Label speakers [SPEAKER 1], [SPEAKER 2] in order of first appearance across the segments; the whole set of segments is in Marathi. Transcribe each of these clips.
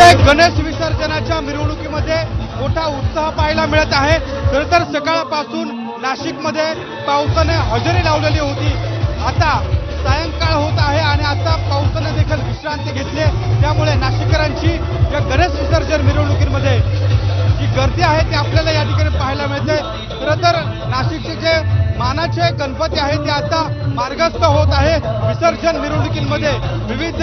[SPEAKER 1] नाशिकमध्ये गणेश विसर्जनाच्या मिरवणुकीमध्ये मोठा उत्साह पाहायला मिळत आहे. खरं तर सकाळपासून नाशिकमध्ये पावसाने हजेरी लावलेली होती. आता सायंकाळ होत आहे आणि आता पावसाने देखील विश्रांती घेतली आहे. त्यामुळे नाशिककरांची या गणेश विसर्जन मिरवणुकीमध्ये जी गर्दी आहे ती आपल्याला या ठिकाणी पाहायला मिळते. खरं तर मानाचे गणपती आहेत ते आता मार्गस्थ होत आहे. विसर्जन मिरवणुकीमध्ये विविध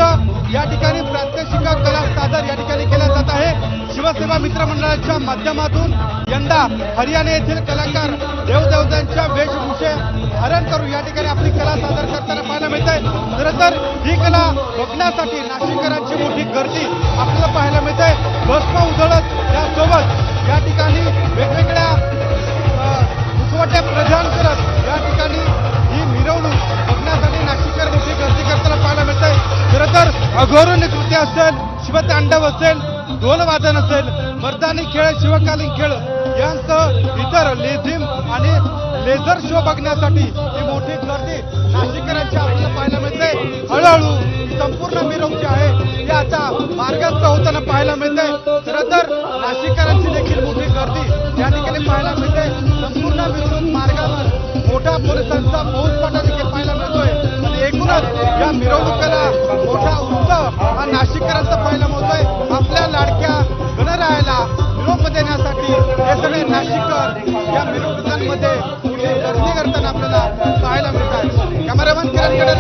[SPEAKER 1] या ठिकाणी प्रात्यक्षिका कला सादर या ठिकाणी केल्या जात आहे. शिवसेना मित्रमंडळाच्या माध्यमातून यंदा हरियाणा येथील कलाकार देवदेवतांच्या वेशभूषे हरण करून या ठिकाणी आपली कला सादर करताना पाहायला मिळत आहे. खरं तर ही कला बघण्यासाठी नाशिककरांची मोठी गर्दी आपल्याला पाहायला मिळत आहे. भस्म उधळ खरं कृत्य असेल शिवतांडव असेल ढोल वादन असेल मर्दानी खेळ शिवकालीन खेळ यांसह इतर लेझिम आणि लेझर शो बघण्यासाठी ही मोठी गर्दी नाशिककरांची आपल्याला पाहायला मिळते. हळूहळू संपूर्ण मिरवणूक जी आहे ती आता मार्गस्थ होताना पाहायला मिळते. खरं तर नाशिककरांची देखील मोठी गर्दी या ठिकाणी पाहायला मिळते. हे सगळे नाशिककर या मिरवणुकांमध्ये गर्दी करताना आपल्याला पाहायला मिळतात. कॅमेरामॅन किरणकडे